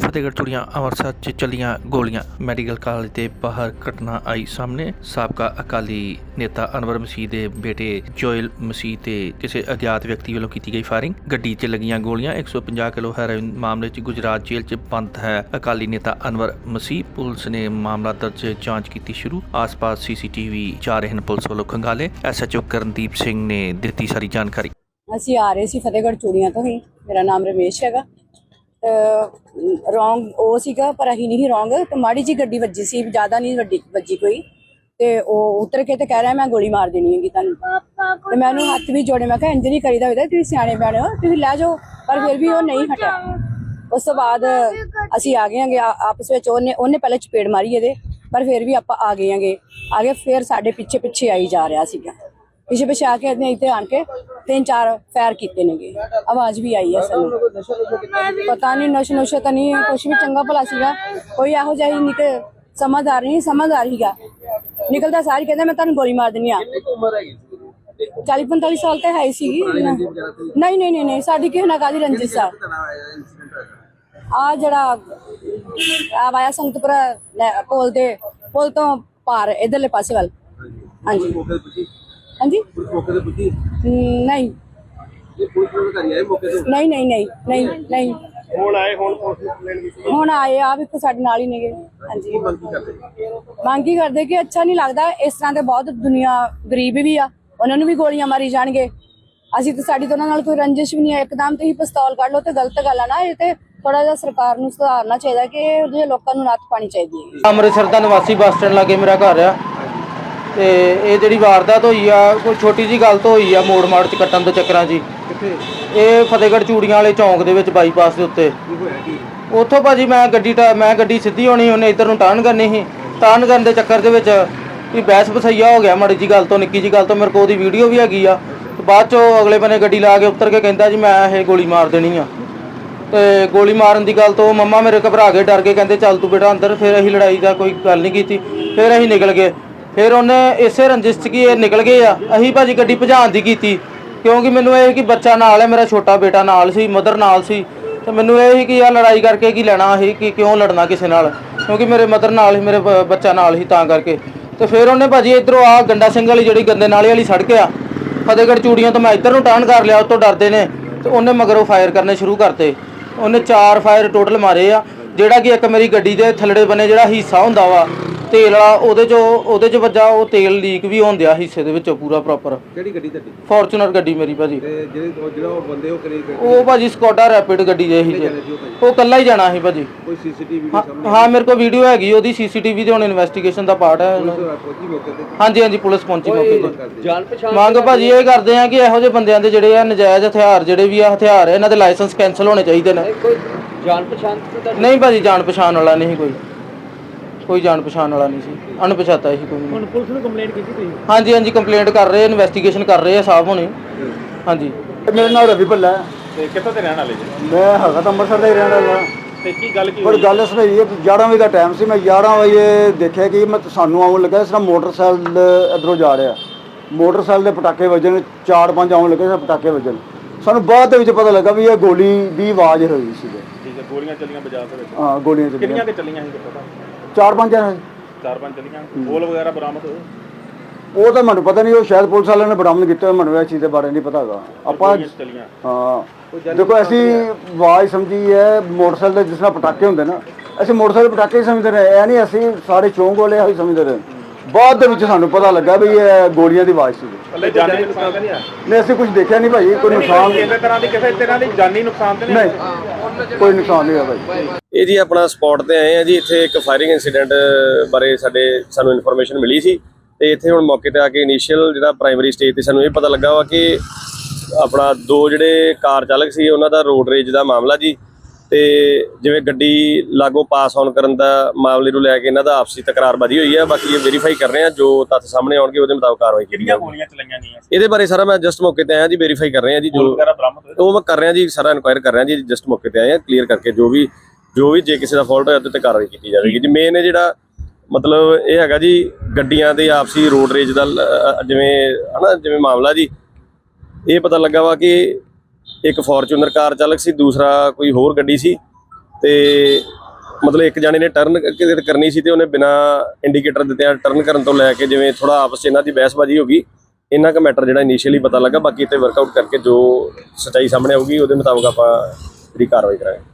ਫਤਿਹਗੜ੍ਹ ਚੂੜੀਆਂ ਅੰਮ੍ਰਿਤਸਰ 'ਚ ਚੱਲੀਆਂ ਗੋਲੀਆਂ। ਮੈਡੀਕਲ ਕਾਲਜ ਦੇ ਬਾਹਰ ਘਟਨਾ ਆਈ ਸਾਹਮਣੇ। ਸਾਬਕਾ ਅਕਾਲੀ ਨੇਤਾ ਅਨਵਰ ਮਸੀਹ ਦੇ ਬੇਟੇ ਜੋਇਲ ਮਸੀਹ ਤੇ ਕਿਸੇ ਅਗਿਆਤ ਵਿਅਕਤੀ ਵੱਲੋਂ ਕੀਤੀ ਗਈ ਫਾਇਰਿੰਗ। ਗੱਡੀ 'ਚ ਲੱਗੀਆਂ ਗੋਲੀਆਂ 150 ਕਿਲੋ ਹੈਰੋਇਨ ਮਾਮਲੇ 'ਚ ਗੁਜਰਾਤ ਜੇਲ੍ਹ 'ਚ ਬੰਦ ਹੈ। ਅਕਾਲੀ ਨੇਤਾ ਅਨਵਰ ਮਸੀਹ ਪੁਲਿਸ ਨੇ ਮਾਮਲਾ ਦਰਜ ਜਾਂਚ ਕੀਤੀ ਸ਼ੁਰੂ। ਆਸ-ਪਾਸ ਸੀਸੀਟੀਵੀ ਜਾ ਰਹੇ ਹਨ ਪੁਲਿਸ ਵੱਲੋਂ ਖੰਗਾਲੇ। ਐਸਐਚਓ ਕਰਨਦੀਪ ਸਿੰਘ ਨੇ ਦਿੱਤੀ ਸਾਰੀ ਜਾਣਕਾਰੀ। ਅਸੀਂ ਆ ਰਹੇ ਸੀ ਫਤਿਹਗੜ੍ਹ ਚੂੜੀਆਂ ਤੋਂ ਹੀ। ਮੇਰਾ ਨਾਮ ਰਮੇਸ਼ ਹੈਗਾ। ਰੋਂਗ ਉਹ ਸੀਗਾ ਪਰ ਅਸੀਂ ਨਹੀਂ ਰੋਂਗ ਤੇ ਮਾੜੀ ਜੀ ਗੱਡੀ ਵੱਜੀ ਸੀ ਜ਼ਿਆਦਾ ਨਹੀਂ ਵੱਡੀ ਵੱਜੀ ਕੋਈ। ਤੇ ਉਹ ਉਤਰ ਕੇ ਤੇ ਕਹਿ ਰਿਹਾ ਮੈਂ ਗੋਲੀ ਮਾਰ ਦੇਣੀ ਹੈਗੀ ਤੁਹਾਨੂੰ। ਤੇ ਮੈਂ ਉਹਨੂੰ ਹੱਥ ਵੀ ਜੋੜੇ ਮੈਂ ਕਿਹਾ ਇੰਜ ਨਹੀਂ ਕਰੀਦਾ ਹੁੰਦਾ ਤੁਸੀਂ ਸਿਆਣੇ ਬਿਆਣੇ ਹੋ ਤੁਸੀਂ ਲੈ ਜਾਓ। ਪਰ ਫਿਰ ਵੀ ਉਹ ਨਹੀਂ ਹਟਿਆ। ਉਸ ਤੋਂ ਬਾਅਦ ਅਸੀਂ ਆ ਗਏ ਆਂਗੇ ਆਪਸ ਵਿੱਚ ਉਹਨੇ ਉਹਨੇ ਪਹਿਲੇ ਚਪੇੜ ਮਾਰੀ ਇਹਦੇ ਪਰ ਫਿਰ ਵੀ ਆਪਾਂ ਆ ਗਏ ਆਂਗੇ ਆ ਗਏ ਫਿਰ ਸਾਡੇ ਪਿੱਛੇ ਪਿੱਛੇ ਆਈ ਜਾ ਰਿਹਾ ਸੀਗਾ। ਪਿੱਛੇ ਪਿੱਛੇ ਆ ਕੇ ਇਹਨੇ ਇੱਥੇ ਆਣ ਕੇ ਤਿੰਨ ਚਾਰ ਫਾਇਰ ਕੀਤੇ ਨੇਗੇ। ਆਵਾਜ਼ ਵੀ ਆਈ ਹੈ ਸਾਨੂੰ ਪਤਾ ਨਹੀਂ ਨਸ਼ ਨੁਸ਼ ਤਾਂ ਨਹੀਂ ਕੁਝ ਵੀ ਚੰਗਾ ਭਲਾ ਸੀਗਾ। ਕੋਈ ਇਹੋ ਜਿਹਾ ਹੀ ਨਿਕ ਸਮਝਦਾਰ ਨਹੀਂ ਸਮਝਦਾਰ ਹੀਗਾ ਨਿਕਲਦਾ ਸਾਰੀ ਕਹਿੰਦਾ ਮੈਂ ਤੁਹਾਨੂੰ ਗੋਲੀ ਮਾਰ ਦਿੰਨੀ ਆ। 40 45 ਸਾਲ ਤੇ ਹੈ ਹੀ ਸੀਗੀ। ਨਹੀਂ ਨਹੀਂ ਨਹੀਂ ਸਾਡੀ ਕਿਸੇ ਨਾਲ ਕਾਦੀ ਰੰਜਿਸ਼ ਆ? ਆ ਜਿਹੜਾ ਆ ਵਾਇਆ ਸੰਗਤਪੁਰਾ ਲੈ- ਪੁਲ ਦੇ ਪੁਲ ਤੋਂ ਪਾਰ ਇਧਰਲੇ ਪਾਸੇ ਵੱਲ। ਹਾਂਜੀ। ਹਾਂਜੀ। ਮੌਕੇ ਤੇ ਪੁੱਜੀ? ਹਮ, ਨਹੀਂ। ਇਹ ਪੁਲਿਸ ਨੂੰ ਘਰ ਆਏ ਮੌਕੇ ਤੇ? ਨਹੀਂ ਨਹੀਂ ਨਹੀਂ ਨਹੀਂ ਨਹੀਂ। ਹੁਣ ਆਏ ਹੁਣ ਪੁਲਿਸ ਕੰਪਲੇਂਟ ਕੀਤੀ? ਹੁਣ ਆਏ ਆ ਵੀ ਸਾਡੇ ਨਾਲ ਹੀ ਨੇਗੇ। ਹਾਂਜੀ। ਮੰਗ ਕੀ ਕਰਦੇ? ਮੰਗ ਹੀ ਕਰਦੇ ਕਿ ਅੱਛਾ ਨਹੀਂ ਲੱਗਦਾ ਇਸ ਤਰ੍ਹਾਂ ਦੇ ਬਹੁਤ ਦੁਨੀਆ ਗਰੀਬ ਵੀ ਆ ਉਹਨਾਂ ਨੂੰ ਵੀ ਗੋਲੀਆਂ ਮਾਰੀ ਜਾਣਗੇ। ਅਸੀਂ ਤਾਂ ਸਾਡੀ ਤਾਂ ਉਹਨਾਂ ਨਾਲ ਕੋਈ ਰੰਜਿਸ਼ ਵੀ ਨਹੀਂ ਹੈ ਇੱਕਦਮ ਤੁਸੀਂ ਪਿਸਤੌਲ ਕੱਢ ਲਓ ਤੇ ਗਲਤ ਗੱਲ ਆ ਨਾ ਇਹ ਤੇ ਥੋੜਾ ਜਿਹਾ ਸਰਕਾਰ ਨੂੰ ਸੁਧਾਰਨਾ ਚਾਹੀਦਾ ਕਿ ਇਹੋ ਲੋਕਾਂ ਨੂੰ ਨੱਥ ਪਾਣੀ ਚਾਹੀਦੀ ਹੈ। ਅੰਮ੍ਰਿਤਸਰ ਦਾ ਨਿਵਾਸੀ ਬੱਸ ਸਟੈਂਡ ਲਾਗੇ ਮੇਰਾ ਘਰ ਆ। ਤੇ ਇਹ ਜਿਹੜੀ ਵਾਰਦਾਤ ਹੋਈ ਆ ਕੋਈ ਛੋਟੀ ਜੀ ਗੱਲ ਤੋਂ ਹੋਈ ਆ ਮੋੜ ਮਾੜ ਚ ਕੱਟਣ ਦੇ ਚੱਕਰਾਂ 'ਚ ਹੀ। ਕਿੱਥੇ? ਇਹ ਫਤਿਹਗੜ੍ਹ ਚੂੜੀਆਂ ਵਾਲੇ ਚੌਂਕ ਦੇ ਵਿੱਚ ਬਾਈਪਾਸ ਦੇ ਉੱਤੇ। ਕੀ ਹੋਇਆ ਕੀ? ਉੱਥੋਂ ਭਾਜੀ ਮੈਂ ਗੱਡੀ ਟਾ- ਮੈਂ ਗੱਡੀ ਸਿੱਧੀ ਹੋਣੀ ਉਹਨੇ ਇੱਧਰ ਨੂੰ ਟਰਨ ਕਰਨੀ ਸੀ। ਟਰਨ ਕਰਨ ਦੇ ਚੱਕਰ ਦੇ ਵਿੱਚ ਵੀ ਬਹਿਸ ਬਸਈਆ ਹੋ ਗਿਆ ਮਾੜੀ ਜੀ ਗੱਲ ਤੋਂ ਨਿੱਕੀ ਜੀ ਗੱਲ ਤੋਂ ਮੇਰੇ ਕੋਲ ਉਹਦੀ ਵੀਡੀਓ ਵੀ ਹੈਗੀ ਆ। ਤੇ ਬਾਅਦ ਚੋਂ ਅਗਲੇ ਬੰਨੇ ਗੱਡੀ ਲਾ ਕੇ ਉੱਤਰ ਕੇ ਕਹਿੰਦਾ ਜੀ ਮੈਂ ਇਹ ਗੋਲੀ ਮਾਰ ਦੇਣੀ ਆ। ਤੇ ਗੋਲੀ ਮਾਰਨ ਦੀ ਗੱਲ ਤੋਂ ਮੰਮਾ ਮੇਰੇ ਘਬਰਾ ਗਏ ਡਰ ਕੇ ਕਹਿੰਦੇ ਚੱਲ ਤੂੰ ਬੇਟਾ ਅੰਦਰ ਫਿਰ ਅਸੀਂ ਲੜਾਈ ਦਾ ਕੋਈ ਗੱਲ ਨਹੀਂ ਕੀਤੀ। ਫਿਰ ਅਸੀਂ ਨਿਕਲ ਗਏ। ਫਿਰ ਉਹਨੇ ਇਸੇ ਰੰਜਿਸ਼ 'ਚ ਕੀ ਇਹ ਨਿਕਲ ਗਏ ਆ। ਅਸੀਂ ਭਾਜੀ ਗੱਡੀ ਭਜਾਉਣ ਦੀ ਕੀਤੀ। ਕਿਉਂਕਿ ਮੈਨੂੰ ਇਹ ਕਿ ਬੱਚਾ ਨਾਲ ਹੈ, ਮੇਰਾ ਛੋਟਾ ਬੇਟਾ ਨਾਲ ਸੀ ਮਦਰ ਨਾਲ ਸੀ। ਤੇ ਮੈਨੂੰ ਇਹ ਸੀ ਕਿ ਆ ਲੜਾਈ ਕਰਕੇ ਕੀ ਲੈਣਾ ਸੀ ਕਿ ਕਿਉਂ ਲੜਨਾ ਕਿਸੇ ਨਾਲ। ਕਿਉਂਕਿ ਮੇਰੇ ਮਦਰ ਨਾਲ ਹੀ, ਮੇਰੇ ਬ- ਬੱਚਾ ਨਾਲ ਹੀ ਤਾਂ ਕਰਕੇ। ਤੇ ਫਿਰ ਉਹਨੇ ਭਾਜੀ ਇਧਰੋਂ ਆ ਗੰਡਾ ਸਿੰਘ ਵਾਲੀ ਜਿਹੜੀ ਗੰਦੇ ਨਾਲੇ ਵਾਲੀ ਸੜਕ ਆ, ਫਤਿਹਗੜ੍ਹ ਚੂੜੀਆਂ ਤੋਂ ਮੈਂ ਇੱਧਰ ਨੂੰ ਟਰਨ ਕਰ ਲਿਆ ਉਹ ਤੋਂ ਡਰਦੇ ਨੇ। ਤੇ ਉਹਨੇ ਮਗਰੋਂ ਫਾਇਰ ਕਰਨੇ ਸ਼ੁਰੂ ਕਰਤੇ। ਉਹਨੇ ਚਾਰ ਫਾਇਰ ਟੋਟਲ ਮਾਰੇ ਆ। ਜਿਹੜਾ ਕਿ ਇੱਕ ਮੇਰੀ ਗੱਡੀ ਦੇ ਥੱਲੜੇ ਬੰਨੇ ਜਿਹੜਾ ਹਿੱਸਾ ਹੁੰਦਾ ਵਾ ਤੇਲ ਵਾਲਾ ਉਹਦੇ ਚੋਂ ਉਹਦੇ ਚ ਵੱਜਾ ਉਹ ਤੇਲ ਲੀਕ ਵੀ ਹੁੰਦਿਆ ਹਿੱਸੇ ਦੇ ਵਿੱਚੋਂ ਪੂਰਾ ਪ੍ਰੋਪਰ ਕਿਹੜੀ ਗੱਡੀ ਤੁਹਾਡੀ? ਫੋਰਚੂਨਰ ਗੱਡੀ ਮੇਰੀ ਭਾਜੀ। ਤੇ ਜਿਹੜੇ ਉਹ ਜਿਹੜਾ ਉਹ ਬੰਦੇ ਉਹ ਕਰੀ ਉਹ ਭਾਜੀ ਸਕੋਡਾ ਰੈਪਿਡ ਗੱਡੀ ਜੇ ਹੀ ਜੇ। ਉਹ ਕੱਲਾ ਹੀ ਜਾਣਾ ਸੀ ਭਾਜੀ। ਕੋਈ ਸੀਸੀਟੀਵੀ ਹਾਂ- ਹਾਂ ਮੇਰੇ ਕੋਲ ਵੀਡੀਓ ਹੈਗੀ ਉਹਦੀ ਸੀਸੀਟੀਵੀ ਦੇ ਹੁਣ ਇਨਵੈਸਟੀਗੇਸ਼ਨ ਦਾ ਪਾਰਟ ਹੈ। ਪਹੁੰਚੀ ਮੌਕੇ ਤੇ? ਹਾਂਜੀ ਹਾਂਜੀ ਪੁਲਿਸ ਪਹੁੰਚੀ ਮੌਕੇ ਤੇ। ਕਰਦੇ। ਜਾਣ ਪਛਾਣ ਮੰਗ ਭਾਜੀ ਇਹ ਕਰਦੇ ਆ ਕਿ ਇਹੋ ਜਿਹੇ ਬੰਦਿਆਂ ਦੇ ਜਿਹੜੇ ਆ ਨਜਾਇਜ਼ ਹਥਿਆਰ ਜਿਹੜੇ ਵੀ ਆ ਹਥਿਆਰ ਇਹਨਾਂ ਦੇ ਲਾਇਸੈਂਸ ਕੈਨਸਲ ਹੋਣੇ ਚਾਹੀਦੇ ਨੇ। ਕੋਈ ਜਾਣ ਪਛਾਣ ਤਾਂ ਨਹੀਂ ਭਾਜੀ ਜਾਣ ਪਛਾਣ ਵਾਲਾ ਨਹੀਂ ਕੋਈ। ਕੋਈ ਜਾਣ ਪਛਾਣ ਵਾਲਾ ਨਹੀਂ ਸੀ। ਅਣਪਛਾਤਾ ਸੀ ਕੋਈ। ਹੁਣ ਪੁਲਿਸ ਨੂੰ ਕੰਪਲੇਂਟ ਕੀਤੀ ਤੁਸੀਂ? ਹਾਂਜੀ ਹਾਂਜੀ ਕੰਪਲੇਂਟ ਕਰ ਰਹੇ ਇਨਵੈਸਟੀਗੇਸ਼ਨ ਕਰ ਰਹੇ ਆ ਸਾਹਿਬ ਹੁਣੇ। ਹਾਂਜੀ। ਮੇਰਾ ਨਾਮ ਰਵੀ ਭੱਲਾ ਹੈ। ਤੇ ਕਿੱਥੋਂ ਤੇ ਰਹਿਣ ਵਾਲੇ ਜੀ? ਮੈਂ ਹੈਗਾ ਤਾਂ ਅੰਮ੍ਰਿਤਸਰ ਦਾ ਹੀ ਰਹਿਣ ਵਾਲਾ। ਤੇ ਕੀ ਗੱਲ ਕੀ ਪਰ ਗੱਲ ਇਸ ਲਈ ਹੈ 11 ਵਜੇ ਦਾ ਟਾਈਮ ਸੀ। ਮੈਂ 11 ਵਜੇ ਦੇਖਿਆ ਕਿ ਮੈਂ ਸਾਨੂੰ ਆਉਣ ਲੱਗਾ ਇਸ ਤਰ੍ਹਾਂ ਮੋਟਰਸਾਈਕਲ ਇਧਰੋਂ ਜਾ ਰਿਹਾ। ਮੋਟਰਸਾਈਕਲ ਦੇ ਪਟਾਕੇ ਵੱਜਣ ਚਾਰ ਪੰਜ ਆਉਣ ਲੱਗੇ ਸੀ ਪਟਾਕੇ ਵੱਜਣ। ਸਾਨੂੰ ਬਾਅਦ ਦੇ ਵਿੱਚ ਪਤਾ ਲੱਗਾ ਵੀ ਇਹ ਗੋਲੀ ਦੀ ਆਵਾਜ਼ ਹੋਈ ਸੀ ਠੀਕ ਹੈ ਗੋਲੀਆਂ ਚੱਲੀਆਂ ਬਾਜ਼ਾਰ ਦੇ ਵਿੱਚ। ਹਾਂ ਗੋਲੀਆਂ ਚੱਲੀਆਂ। ਕਿੰਨੀਆਂ ਕਿ ਚੱਲੀਆਂ ਸੀ ਪਤਾ ਚਾਰ ਪੰਜ ਜਣੇ। ਚਾਰ ਪੰਜ ਚੱਲੀਆਂ ਬੋਲ ਵਗੈਰਾ ਬਰਾਮਦ ਹੋਏ? ਉਹ ਤਾਂ ਮੈਨੂੰ ਪਤਾ ਨਹੀਂ ਉਹ ਸ਼ਾਇਦ ਪੁਲਿਸ ਵਾਲਿਆਂ ਨੇ ਬਰਾਮਦ ਕੀਤਾ ਮੈਨੂੰ ਇਹ ਚੀਜ਼ ਦੇ ਬਾਰੇ ਨਹੀਂ ਪਤਾ ਹੈਗਾ। ਆਪਾਂ ਚੱਲੀਆਂ। ਹਾਂ। ਦੇਖੋ ਅਸੀਂ ਆਵਾਜ਼ ਸਮਝੀ ਹੈ ਮੋਟਰਸਾਈਕਲ ਦੇ ਜਿਸ ਤਰ੍ਹਾਂ ਪਟਾਕੇ ਹੁੰਦੇ ਨਾ ਅਸੀਂ ਮੋਟਰਸਾਈਕਲ ਪਟਾਕੇ ਹੀ ਸਮਝਦੇ ਰਹੇ ਇਹ ਨਹੀਂ ਅਸੀਂ ਸਾਰੇ ਚੌਂਕ ਵਾਲੇ ਹੀ ਸਮਝਦੇ ਰਹੇ। ਬਾਅਦ ਦੇ ਵਿੱਚ ਸਾਨੂੰ ਪਤਾ ਲੱਗਾ ਵੀ ਇਹ ਗੋਲੀਆਂ ਦੀ ਆਵਾਜ਼ ਸੀ। ਥੱਲੇ ਜਾਨੀ ਨੁਕਸਾਨ ਤਾਂ ਨਹੀਂ ਆ ਨਹੀਂ ਅਸੀਂ ਕੁਝ ਦੇਖਿਆ ਨਹੀਂ ਭਾਈ ਕੋਈ ਨੁਕਸਾਨ ਕਿਸੇ ਤਰ੍ਹਾਂ ਦੀ ਕਿਸੇ ਤਰ੍ਹਾਂ ਦੀ ਜਾਨੀ ਨੁਕਸਾਨ ਤਾਂ ਨਹੀਂ ਕੋਈ ਨੁਕਸਾਨ ਨਹੀਂ ਹੋਇਆ ਭਾਈ। ਇਹ ਜੀ ਆਪਣਾ ਸਪੌਟ ਤੇ ਆਏ ਆ ਜੀ ਇੱਥੇ ਇੱਕ ਫਾਇਰਿੰਗ ਇਨਸੀਡੈਂਟ ਬਾਰੇ ਸਾਡੇ ਸਾਨੂੰ ਇਨਫੋਰਮੇਸ਼ਨ ਮਿਲੀ ਸੀ। ਤੇ ਇੱਥੇ ਹੁਣ ਮੌਕੇ ਤੇ ਆ ਕੇ ਇਨੀਸ਼ੀਅਲ ਜਿਹੜਾ ਪ੍ਰਾਇਮਰੀ ਸਟੇਜ ਤੇ ਸਾਨੂੰ ਇਹ ਪਤਾ ਲੱਗਾ ਵਾ ਕਿ ਆਪਣਾ ਦੋ ਜਿਹੜੇ ਕਾਰ ਚਾਲਕ ਸੀ ਉਹਨਾਂ ਦਾ ਰੋਡ ਰੇਜ ਦਾ ਮਾਮਲਾ ਜੀ। ਤੇ ਜਿਵੇਂ ਗੱਡੀ ਲਾਗੋਂ ਪਾਸ ਆਨ ਕਰਨ ਦਾ ਮਾਮਲੇ ਨੂੰ ਲੈ ਕੇ ਇਹਨਾਂ ਦਾ ਆਪਸੀ ਤਕਰਾਰਬਾਜ਼ੀ ਹੋਈ ਹੈ ਬਾਕੀ ਇਹ ਵੈਰੀਫਾਈ ਕਰ ਰਹੇ ਆ ਜੋ ਤੱਥ ਸਾਹਮਣੇ ਆਉਣਗੇ ਉਹਦੇ ਮੁਤਾਬਕ ਕਾਰਵਾਈ ਕੀਤੀ ਜਾਊਗੀ। ਗੋਲੀਆਂ ਚਲਾਈਆਂ ਗਈਆਂ ਇਹਦੇ ਬਾਰੇ ਸਾਰਾ ਮੈਂ ਜਸਟ ਮੌਕੇ ਤੇ ਆਇਆ ਜੀ ਵੈਰੀਫਾਈ ਕਰ ਰਹੇ ਆ ਜੀ ਜੋ ਉਹ ਮੈਂ ਕਰ ਰਿਹਾ ਜੀ ਸਾਰਾ ਇਨਕੁਆਇਰ ਕਰ ਰਿਹਾ ਜੀ ਜਸਟ ਮੌਕੇ ਤੇ ਆਏ ਆ ਕਲੀਅਰ ਕਰਕੇ ਜੋ ਵੀ ਜੋ ਵੀ ਜੇ ਕਿਸੇ ਦਾ ਫਾਲਟ ਹੋਇਆ ਉਹਦੇ ਤੇ ਕਾਰਵਾਈ ਕੀਤੀ ਜਾਵੇਗੀ ਜੀ। ਮੇਨ ਇਹ ਜਿਹੜਾ ਮਤਲਬ ਇਹ ਹੈਗਾ ਜੀ ਗੱਡੀਆਂ ਦੇ ਆਪਸੀ ਰੋਡ ਰੇਜ ਦਾ ਜਿਵੇਂ ਹਨਾ ਜਿਵੇਂ ਮਾਮਲਾ ਜੀ ਇਹ ਪਤਾ ਲੱਗਾ ਵਾ ਕਿ ਇੱਕ ਫੋਰਚੂਨਰ ਕਾਰ ਚਾਲਕ ਸੀ, ਦੂਸਰਾ ਕੋਈ ਹੋਰ ਗੱਡੀ ਸੀ ਤੇ ਮਤਲਬ ਇੱਕ ਜਾਣੇ ਨੇ ਟਰਨ ਕਿਤੇ ਕਰਨੀ ਸੀ ਤੇ ਉਹਨੇ ਬਿਨਾ ਇੰਡੀਕੇਟਰ ਦਿੱਤੇ ਟਰਨ ਕਰਨ ਤੋਂ ਲੈ ਕੇ ਜਿਵੇਂ ਥੋੜਾ ਆਪਸ 'ਚ ਇਹਨਾਂ ਦੀ ਬਹਿਸਬਾਜ਼ੀ ਹੋ ਗਈ, ਇਹਨਾਂ ਦਾ ਮੈਟਰ ਜਿਹੜਾ ਇਨੀਸ਼ੀਅਲੀ ਪਤਾ ਲੱਗਾ, ਬਾਕੀ ਇੱਥੇ ਵਰਕਆਊਟ ਕਰਕੇ ਜੋ ਸੱਚਾਈ ਸਾਹਮਣੇ ਆਊਗੀ, ਉਹਦੇ ਮੁਤਾਬਕ ਆਪਾਂ ਜਿਹੜੀ ਕਾਰਵਾਈ ਕਰਾਂਗੇ।